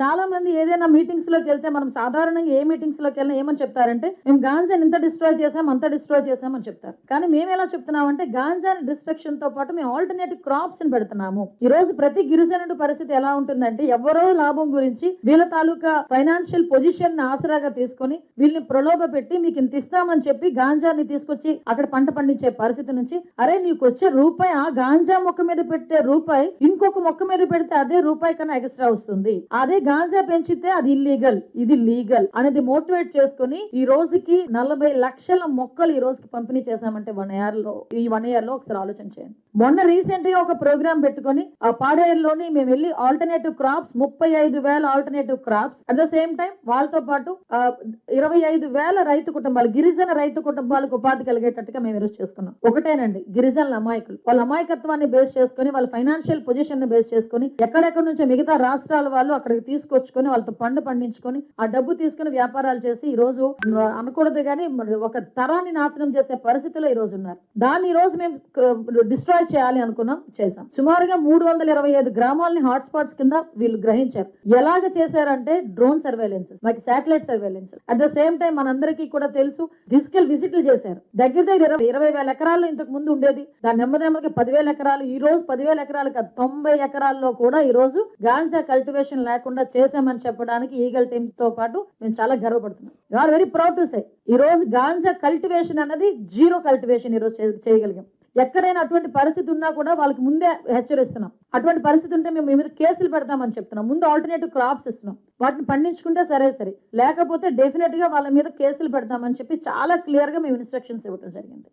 చాలా మంది ఏదైనా మీటింగ్స్లోకి వెళ్తే మనం సాధారణంగా ఏ మీటింగ్స్లోకి వెళ్ళినా ఏమని చెప్తారంటే మేము గాంజాని ఇంత డిస్ట్రాయ్ చేసాం అంత డిస్ట్రాయ్ చేసామని చెప్తారు. కానీ మేము ఎలా చెప్తున్నామంటే గాంజాని డిస్ట్రక్షన్తో పాటు మేము ఆల్టర్నేటివ్ క్రాప్స్ని పెడుతున్నాము. ఈ రోజు ప్రతి గిరిజనుడి పరిస్థితి ఎలా ఉంటుందంటే ఎవరో లాభం గురించి వీళ్ళ తాలూకా ఫైనాన్షియల్ పొజిషన్ని ఆసరాగా తీసుకొని వీళ్ళని ప్రలోభ పెట్టి మీకు ఇంత ఇస్తామని చెప్పి గాంజాని తీసుకొచ్చి అక్కడ పంట పండించే పరిస్థితి నుంచి అరే నీకు వచ్చే రూపాయి ఆ గాంజా మొక్క మీద పెట్టే రూపాయి ఇంకొక మొక్క మీద పెడితే అదే రూపాయి కన్నా ఎక్స్ట్రా వస్తుంది. అదే గాంజా పెంచితే అది ఇల్లీగల్ ఇది లీగల్ అనేది మోటివేట్ చేసుకుని ఈ రోజుకి నలభై లక్షల మొక్కలు ఈ రోజుకి పంపిణీ చేశామంటే వన్ ఇయర్లో ఈ వన్ ఇయర్లో ఒకసారి ఆలోచన చేయండి. మొన్న రీసెంట్గా ఒక ప్రోగ్రామ్ పెట్టుకొని ఆ పాడేరులోని మేము వెళ్ళి ఆల్టర్నేటివ్ క్రాప్స్ ముప్పై ఐదు వేల alternative crops at the same time వాళ్ళతో పాటు ఇరవై ఐదు వేల రైతు కుటుంబాలు గిరిజన రైతు కుటుంబాలకు ఉపాధి కలిగేటట్టుగా మేము ఈరోజు చేసుకున్నాం. ఒకటేనండి గిరిజనుల అమాయకులు. వాళ్ళ అమాయకత్వాన్ని బేస్ చేసుకొని వాళ్ళ ఫైనాన్షియల్ పొజిషన్ని బేస్ చేసుకొని ఎక్కడెక్కడి నుంచో మిగతా రాష్ట్రాల వాళ్ళు అక్కడికి తీసుకొచ్చుకొని వాళ్ళతో పండు పండించుకొని ఆ డబ్బు తీసుకుని వ్యాపారాలు చేసి ఈ రోజు అనకూడదు కానీ ఒక తరాన్ని నాశనం చేసే పరిస్థితిలో ఈ రోజు ఉన్నారు. దాన్ని ఈ రోజు మేము డిస్ట్రాయ్ చేయాలి అనుకున్నాం చేసాం సుమారుగా మూడు వందల ఇరవై ఐదు గ్రామాలని హాట్ స్పాట్స్ కింద వీళ్ళు గ్రహించారు. ఎలాగ చేశారంటే డ్రోన్ సర్వేలెన్స్ మాకు satellite surveillance at the same time మనందరికీ కూడా తెలుసు ఫిజికల్ విజిట్లు చేశారు. దగ్గర దగ్గర ఇరవై వేల ఎకరాల్లో ఇంతకు ముందు ఉండేది. దాని నెమ్మది నెమ్మదికి పదివేల ఎకరాలు ఈ రోజు పదివేల ఎకరాలు కాదు తొంభై ఎకరాల్లో కూడా ఈ రోజు గాంజా కల్టివేషన్ లేకుండా చేశామని చెప్పడానికి ఈగల్ టీమ్తో పాటు మేము చాలా గర్వపడుతున్నాం. You are very proud to say ఈ రోజు గాంజా కల్టివేషన్ అన్నది జీరో కల్టివేషన్ ఈ రోజు చేయగలిగాం. ఎక్కడైనా అటువంటి పరిస్థితి ఉన్నా కూడా వాళ్ళకి ముందే హెచ్చరిస్తున్నాం. అటువంటి పరిస్థితి ఉంటే మేము మీద కేసులు పెడతామని చెప్తున్నాం. ముందు ఆల్టర్నేటివ్ క్రాప్స్ ఇస్తున్నాం. వాటిని పండించుకుంటే సరే సరే. లేకపోతే డెఫినెట్గా వాళ్ళ మీద కేసులు పెడతామని చెప్పి చాలా క్లియర్గా మేము ఇన్స్ట్రక్షన్స్ ఇవ్వడం జరిగింది.